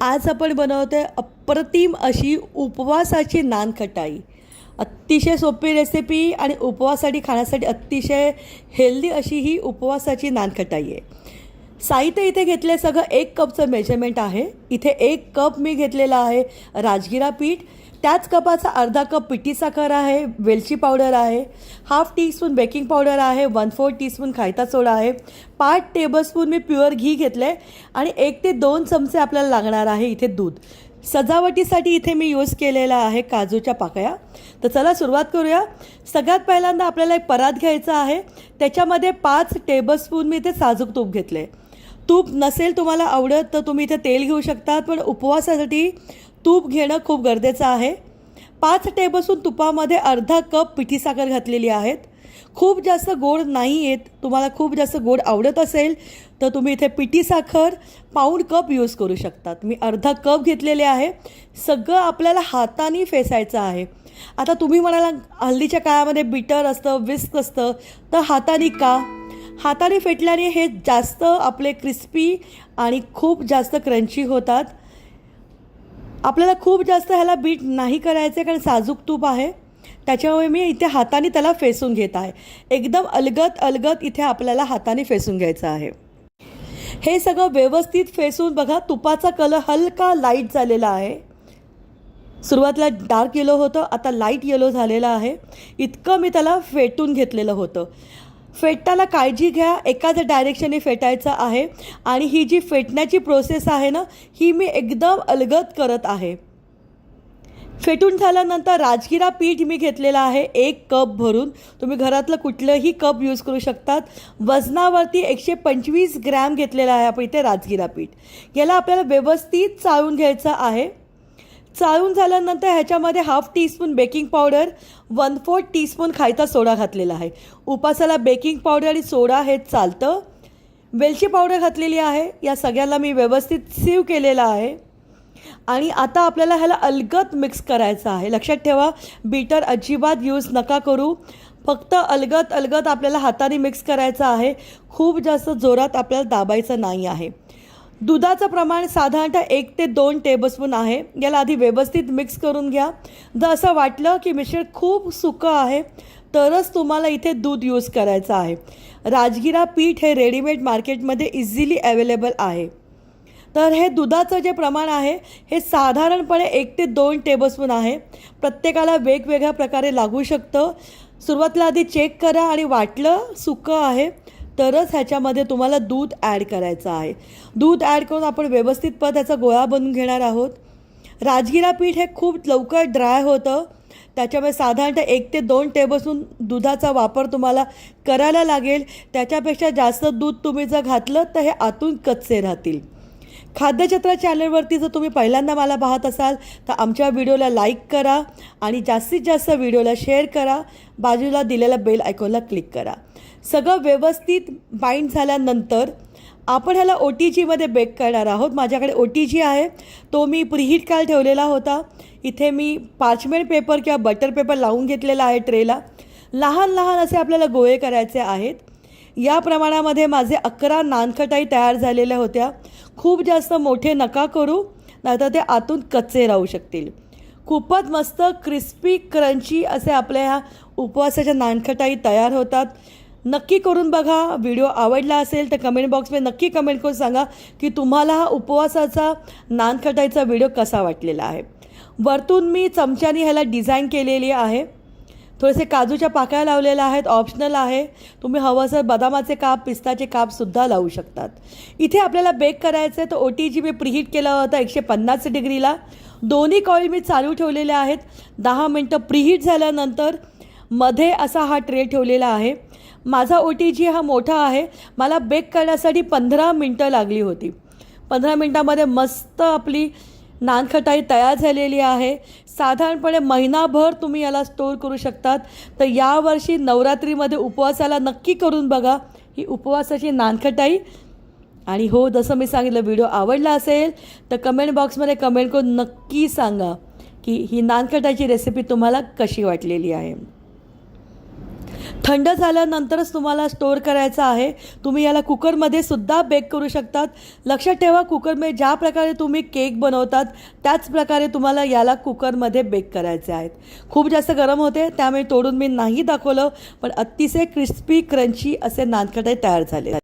आज आपण बनवतो आहे अप्रतिम अशी उपवासाची नानखटाई. अतिशय सोपी रेसिपी आणि उपवासासाठी खाण्यासाठी अतिशय हेल्दी अशी ही उपवासाची नानखटाई आहे. साहित्य इथे घेतले सगळं एक कपचं मेजरमेंट आहे. इथे एक कप मी घेतलेला आहे राजगिरा पीठ त्याच कपाचा अर्धा कप पिठी साखर आहे वेलची पावडर आहे हाफ टीस्पून बेकिंग पावडर आहे वन फोर टीस्पून खायता सोडा आहे पाच टेबलस्पून मी प्युअर घी घेतलं आहे आणि एक ते दोन चमचे आपल्याला लागणार आहे इथे दूध. सजावटीसाठी इथे मी यूज केलेला आहे काजूच्या पाकळ्या. तर चला सुरुवात करूया. सगळ्यात पहिल्यांदा आपल्याला एक परात घ्यायचा आहे. त्याच्यामध्ये पाच टेबलस्पून मी इथे साजूक तूप घेतले तूप नसेल तुम्हाला आवडत तर तुम्ही इथे तेल घेऊ शकतात पण उपवासासाठी तूप घेणं खूप गरजेचं आहे. पाच टेबलस्पून तुपामध्ये अर्धा कप पिठी साखर घातलेली आहेत. खूप जास्त गोड नाही येत. तुम्हाला खूप जास्त गोड आवडत असेल तर तुम्ही इथे पिठी साखर पाऊण कप यूज करू शकतात. मी अर्धा कप घेतलेले आहे. सगळं आपल्याला हाताने फेसायचं आहे. आता तुम्ही म्हणाला हल्लीच्या काळामध्ये बिटर असतं विस्क असतं तर हाताने का? हाताने फेटल्याने हे जास्त आपले क्रिस्पी आणि खूप जास्त क्रंची होतात. आपल्याला खूप जास्त ह्याला बीट नाही करायचं आहे कारण साजूक तूप आहे. त्याच्यामुळे मी इथे हाताने त्याला फेसून घेत आहे. एकदम अलगत अलगत इथे आपल्याला हाताने फेसून घ्यायचं आहे. हे सगळं व्यवस्थित फेसून बघा तुपाचा कलर हलका लाइट झालेला आहे. सुरुवातीला डार्क येलो होतं आता लाइट येलो झालेलं आहे. इतकं मी त्याला फेटून घेतलेलं होतं. फेटताना काळजी घ्या. एकाच डायरेक्शनने फेटायचं आहे आणि ही जी फेटण्याची प्रोसेस आहे ना ही मी एकदम अलगद करत आहे. फेटून झाल्यानंतर राजगिरा पीठ मी घेतलेलं आहे एक कप भरून. तुम्ही घरातलं कुठलंही कप यूज करू शकतात. वजनावरती एकशे पंचवीस ग्रॅम घेतलेलं आहे आपण इथे राजगिरा पीठ. याला आपल्याला व्यवस्थित चाळून घ्यायचं आहे. चाळून झाल्यानंतर ह्याच्यामध्ये half teaspoon baking powder one fourth teaspoon खायचा सोडा घातलेला आहे. उपासाला बेकिंग पावडर आणि सोडा हे चालतं. वेलची पावडर घातलेली आहे. या सगळ्याला मी व्यवस्थित सीव केलेला आहे. आणि आता आपल्याला ह्याला अलगत मिक्स करायचं आहे. लक्षात ठेवा बीटर अजिबात यूज नका करू. फक्त अलगत अलगत आपल्याला हाताने मिक्स करायचं आहे. खूप जास्त जोरात आपल्याला दाबायचं नाही आहे. दुधाचं प्रमाण साधारणतः एक ते दोन टेबलस्पून आहे. याला आधी व्यवस्थित मिक्स करून घ्या. जर असं वाटलं की मिश्रण खूप सुकं आहे तरच तुम्हाला इथे दूध यूज करायचं आहे. राजगिरा पीठ हे रेडीमेड मार्केटमध्ये इझिली अवेलेबल आहे. तर हे दुधाचं जे प्रमाण आहे हे साधारणपणे एक ते दोन टेबलस्पून आहे. प्रत्येकाला वेगवेगळ्या प्रकारे लागू शकतं. सुरुवातीला आधी चेक करा आणि वाटलं सुकं आहे तरच ह्याच्यामध्ये तुम्हाला दूध ॲड करायचं आहे. दूध ॲड करून आपण व्यवस्थित पद त्याचा गोळा बनवून घेणार आहोत. राजगिरा पीठ हे खूप लवकर ड्राय होतं. त्याच्यामुळे साधारणतः एक ते दोन टेबलस्पून दुधाचा वापर तुम्हाला करायला लागेल. त्याच्यापेक्षा जास्त दूध तुम्ही जर घातलं तर हे आतून कच्चे राहतील. खाद्यचत्र चॅनलवरती जर तुम्ही पहिल्यांदा मला पाहत असाल तर आमच्या व्हिडिओला लाईक करा आणि जास्तीत जास्त व्हिडिओला शेअर करा. बाजूला दिलेल्या बेल आयकॉनला क्लिक करा. सगळं व्यवस्थित बाइंड झाल्यानंतर आपण ह्याला ओ टी जीमध्ये बेक करणार आहोत. माझ्याकडे ओ टी जी आहे. तो मी प्रिहीट काल ठेवलेला होता. इथे मी पार्चमेंट पेपर किंवा बटर पेपर लावून घेतलेला आहे ट्रेला लहान लहान असे आपल्याला गोळे करायचे आहेत. या प्रमाणामध्ये माझे अकरा नानखटाई तयार झालेल्या होत्या. खूप जास्त मोठे नका करू नाहीतर ते आतून कच्चे राहू शकतील. खूपच मस्त क्रिस्पी क्रंची असे आपल्या ह्या उपवासाच्या नानखटाई तयार होतात. नक्की करून बघा व्हिडिओ आवडला असेल तर कमेंट बॉक्समध्ये नक्की कमेंट करून सांगा की तुम्हाला हा उपवासाचा नानखटाईचा व्हिडिओ कसा वाटलेला आहे. वरतून मी चमच्याने ह्याला डिझाईन केलेली आहे. थोडेसे काजूच्या पाकळ्या लावलेल्या आहेत ऑप्शनल आहे. तुम्ही हवं असं बदामाचे काप पिस्ताचे कापसुद्धा लावू शकतात. इथे आपल्याला बेक करायचं आहे तर ओ टी जी मी प्रिहीट केला होता एकशे पन्नास डिग्रीला. दोन्ही कॉईल मी चालू ठेवलेले आहेत. दहा मिनटं प्रिहीट झाल्यानंतरमध्ये असा हा ट्रे ठेवलेला आहे. माझा ओ टी जी हा मोठा आहे. मला बेक करण्यासाठी पंधरा मिनटं लागली होती. पंधरा मिनटामध्ये मस्त आपली नानखटाई तयार झालेली आहे. साधारणपणे महिनाभर तुम्ही याला स्टोर करू शकतात. तर यावर्षी नवरात्रीमध्ये उपवासाला नक्की करून बघा. ही उपवासाची नानखटाई. आणि हो जसं मी सांगितलं व्हिडिओ आवडला असेल तर कमेंट बॉक्समध्ये कमेंट करून नक्की सांगा की ही नानखटाईची रेसिपी तुम्हाला कशी वाटलेली आहे. थंड झाल्यानंतरच तुम्हाला स्टोअर करायचं आहे. तुम्ही याला कुकरमध्ये सुद्धा बेक करू शकतात. लक्षात ठेवा कुकरमध्ये ज्या प्रकारे तुम्ही केक बनवतात त्याच प्रकारे तुम्हाला याला कुकरमध्ये बेक करायचे आहेत. खूप जास्त गरम होते त्यामुळे तोडून मी नाही दाखवलं पण अतिशय क्रिस्पी क्रंची असे नानकटे तयार झाले